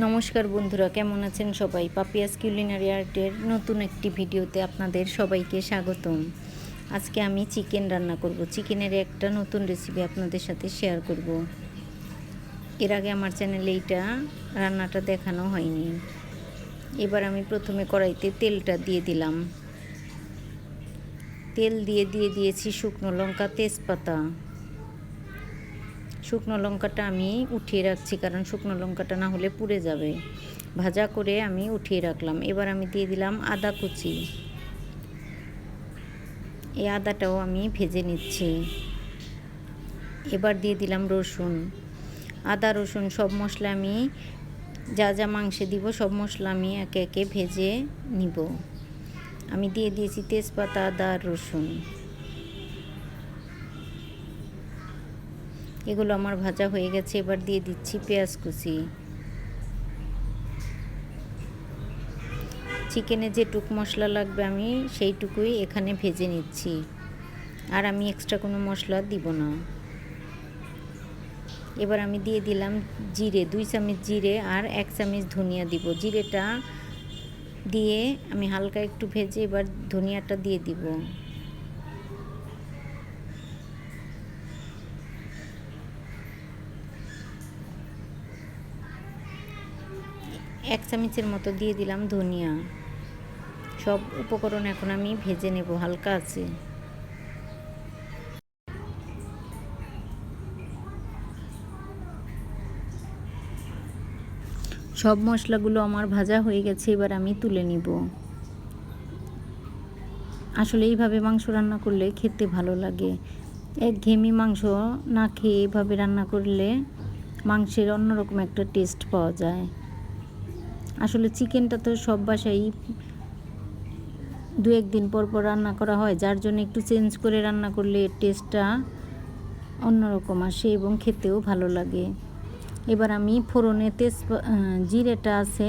নমস্কার বন্ধুরা, কেমন আছেন সবাই? পাপিয়াস কিউলিনারি আর্টের নতুন একটি ভিডিওতে আপনাদের সবাইকে স্বাগতম। আজকে আমি চিকেন রান্না করব। চিকেনের একটা নতুন রেসিপি আপনাদের সাথে শেয়ার করব। এর আগে আমার চ্যানেলে এইটা রান্নাটা দেখানো হয়নি। এবার আমি প্রথমে কড়াইতে তেলটা দিয়ে দিলাম। তেল দিয়ে দিয়ে দিয়েছি শুকনো লঙ্কা, তেজপাতা। শুকনো লঙ্কাটা আমি উঠিয়ে রাখছি, কারণ শুকনো লঙ্কাটা না হলে পুড়ে যাবে। ভাজা করে আমি উঠিয়ে রাখলাম। এবার আমি দিয়ে দিলাম আদা কুচি। এই আদাটাও আমি ভেজে নিচ্ছি। এবার দিয়ে দিলাম রসুন। আদা, রসুন সব মশলা আমি, যা যা মাংসে দিব সব মশলা আমি একে একে ভেজে নিব। আমি দিয়ে দিয়েছি তেজপাতা, আদা রসুন। এগুলো আমার ভাজা হয়ে গেছে, এবার দিয়ে দিচ্ছি পেঁয়াজ কুচি। চিকেনে যেটুক মশলা লাগবে আমি সেইটুকুই এখানে ভেজে নিচ্ছি। আর আমি এক্সট্রা কোনো মশলা দিব না। এবার আমি দিয়ে দিলাম জিরে, দুই চামচ জিরে আর এক চামচ ধনিয়া দিব। জিরেটা দিয়ে আমি হালকা একটু ভেজে এবার ধনিয়াটা দিয়ে দিব। এক চামচের মতো দিয়ে দিলাম ধনিয়া। সব উপকরণ এখন আমি ভেজে নেব, হালকা আছে। সব মশলাগুলো আমার ভাজা হয়ে গেছে, এবার আমি তুলে নিব। আসলে এইভাবে মাংস রান্না করলে খেতে ভালো লাগে। এক ঘেমি মাংস না খেয়ে এভাবে রান্না করলে মাংসের অন্যরকম একটা টেস্ট পাওয়া যায়। আসলে চিকেনটা তো সব বাসায় দু একদিন পর পর রান্না করা হয়, যার জন্য একটু চেঞ্জ করে রান্না করলে টেস্টটা অন্যরকম আসে এবং খেতেও ভালো লাগে। এবার আমি ফোড়নে তেজ জিরেটা আছে,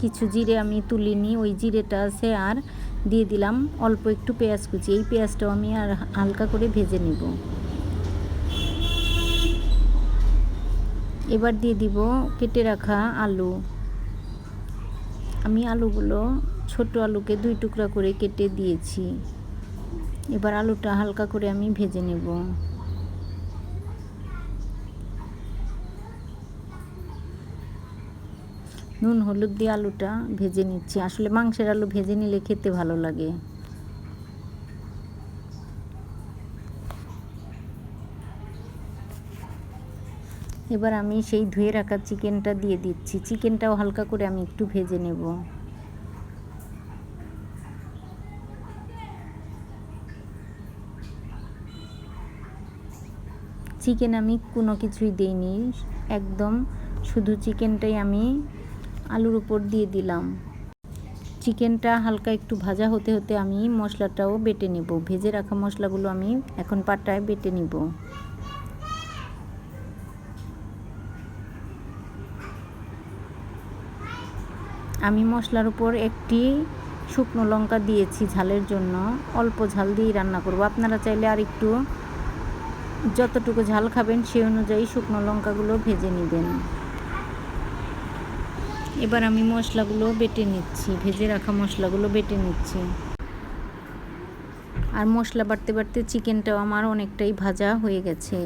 কিছু জিরে আমি তুলিনি, ওই জিরেটা আছে আর দিয়ে দিলাম অল্প একটু পেঁয়াজ কুচি। এই পেঁয়াজটাও আমি আর হালকা করে ভেজে নেব। এবার দিয়ে দিব কেটে রাখা আলু। আমি আলুগুলো ছোট আলুকে দুই টুকরা করে কেটে দিয়েছি। এবার আলুটা হালকা করে আমি ভেজে নেব। নুন, হলুদ দিয়ে আলুটা ভেজে নিচ্ছি। আসলে মাংসের আলু ভেজে নিলে খেতে ভালো লাগে। এবার আমি সেই ধুয়ে রাখা চিকেনটা দিয়ে দিচ্ছি। চিকেনটাও হালকা করে আমি একটু ভেজে নেব। চিকেন আমি কোনো কিছুই দিইনি। একদম শুধু চিকেনটাই আমি আলুর উপর দিয়ে দিলাম। চিকেনটা হালকা একটু ভাজা হতে হতে আমি মশলাটাও বেটে নেব। ভেজে রাখা মশলাগুলো আমি এখন পাটায় বেটে নিব। আমি মশলার উপর একটি শুকনো লঙ্কা দিয়েছি ঝালের জন্য। অল্প ঝাল দিয়েই রান্না করব। আপনারা চাইলে আর একটু যতটুকু ঝাল খাবেন সেই অনুযায়ী শুকনো লঙ্কাগুলো ভেজে নেবেন। এবার আমি মশলাগুলো বেটে নিচ্ছি। ভেজে রাখা মশলাগুলো বেটে নিচ্ছি। আর মশলা বাড়তে বাড়তে চিকেনটাও আমার অনেকটাই ভাজা হয়ে গেছে।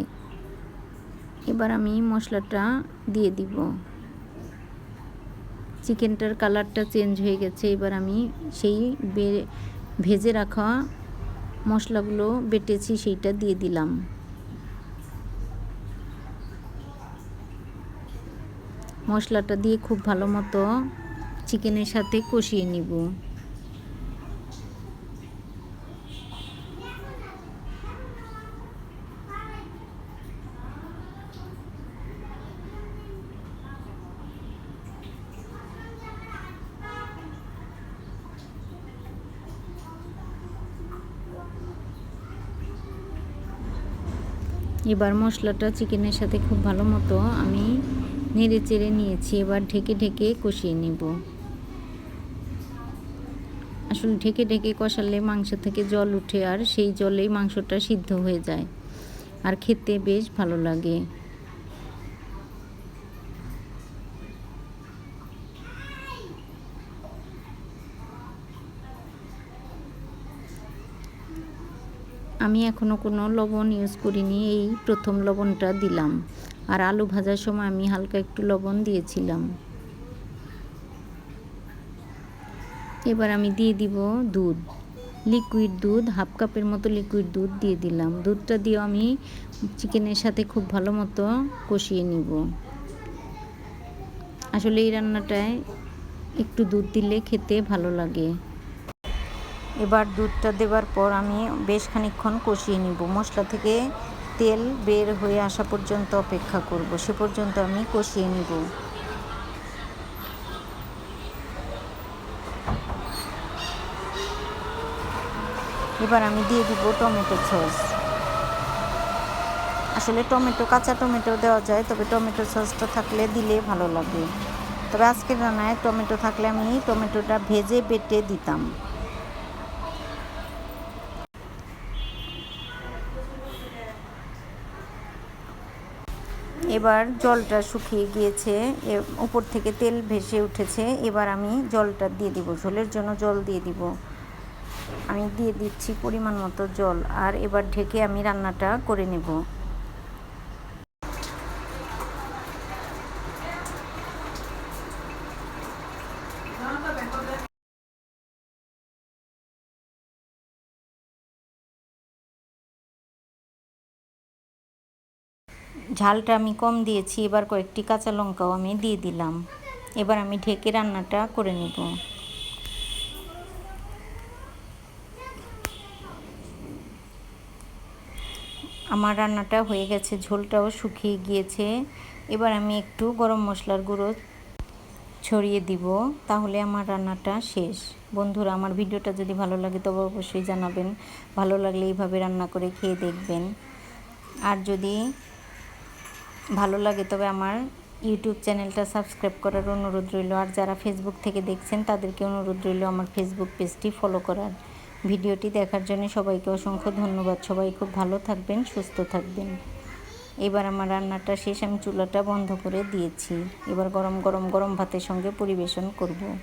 এবার আমি মশলাটা দিয়ে দিব। চিকেনটার কালারটা চেঞ্জ হয়ে গেছে। এবার আমি সেই ভেজে রাখা মশলাগুলো বেটেছি, সেইটা দিয়ে দিলাম। মশলাটা দিয়ে খুব ভালো মতো চিকেনের সাথে কষিয়ে নিব। এবার মশলাটা চিকেনের সাথে খুব ভালো মতো আমি নেড়ে চেড়ে নিয়েছি। এবার ঢেকে ঢেকে কষিয়ে নিব। আসলে ঢেকে ঢেকে কষালে মাংস থেকে জল উঠে আর সেই জলেই মাংসটা সিদ্ধ হয়ে যায়। আর খেতে বেশ ভালো লাগে। আমি এখনও কোনো লবণ ইউজ করিনি, এই প্রথম লবণটা দিলাম। আর আলু ভাজার সময় আমি হালকা একটু লবণ দিয়েছিলাম। এবার আমি দিয়ে দিব দুধ। লিকুইড দুধ হাফ কাপের মতো লিকুইড দুধ দিয়ে দিলাম। দুধটা দিয়ে আমি চিকেনের সাথে খুব ভালো মতো কষিয়ে নিব। আসলে এই রান্নাটায় একটু দুধ দিলে খেতে ভালো লাগে। এবার দুধটা দেওয়ার পর আমি বেশ খানিকক্ষণ কষিয়ে নিব। মশলা থেকে তেল বের হয়ে আসা পর্যন্ত অপেক্ষা করব। সে পর্যন্ত আমি কষিয়ে নিব। এবার আমি দিয়ে দিব টমেটো সস। আসলে টমেটো, কাঁচা টমেটো দেওয়া যায়, তবে টমেটো সসটা থাকলে দিলে ভালো লাগে। তবে আজকের রান্নায় টমেটো থাকলে আমি টমেটোটা ভেজে বেটে দিতাম। এবার জলটা শুকিয়ে গিয়েছে উপর থেকে তেল ভেসে উঠেছে, এবার আমি জলটা দিয়ে দিব, ঝোলের জন্য জল দিয়ে দিব। আমি দিয়ে দিচ্ছি পরিমাণ মতো জল, আর এবার ঢেকে আমি রান্নাটা করে নেব। ঝালটা আমি কম দিয়েছি, এবার কয়েকটি কাঁচা লঙ্কাও আমি দিয়ে দিলাম। এবার আমি ঢেকে রান্নাটা করে নেব। আমার রান্নাটা হয়ে গেছে, ঝোলটাও শুকিয়ে গিয়েছে। এবার আমি একটু গরম মশলার গুঁড়ো ছড়িয়ে দিব, তাহলে আমার রান্নাটা শেষ। বন্ধুরা, আমার ভিডিওটা যদি ভালো লাগে তবে অবশ্যই জানাবেন। ভালো লাগলে এইভাবে রান্না করে খেয়ে দেখবেন। আর যদি ভালো লাগে, তবে আমার ইউটিউব চ্যানেলটা সাবস্ক্রাইব করার অনুরোধ রইল। আর যারা ফেসবুক থেকে দেখছেন, তাদেরকে অনুরোধ রইল আমার ফেসবুক পেজটি ফলো করার। ভিডিওটি দেখার জন্য সবাইকে অসংখ্য ধন্যবাদ। সবাই খুব ভালো থাকবেন, সুস্থ থাকবেন। এবার আমার রান্নাটা শেষ। আমি চুলাটা বন্ধ করে দিয়েছি। এবার গরম গরম গরম ভাতের সঙ্গে পরিবেশন করব।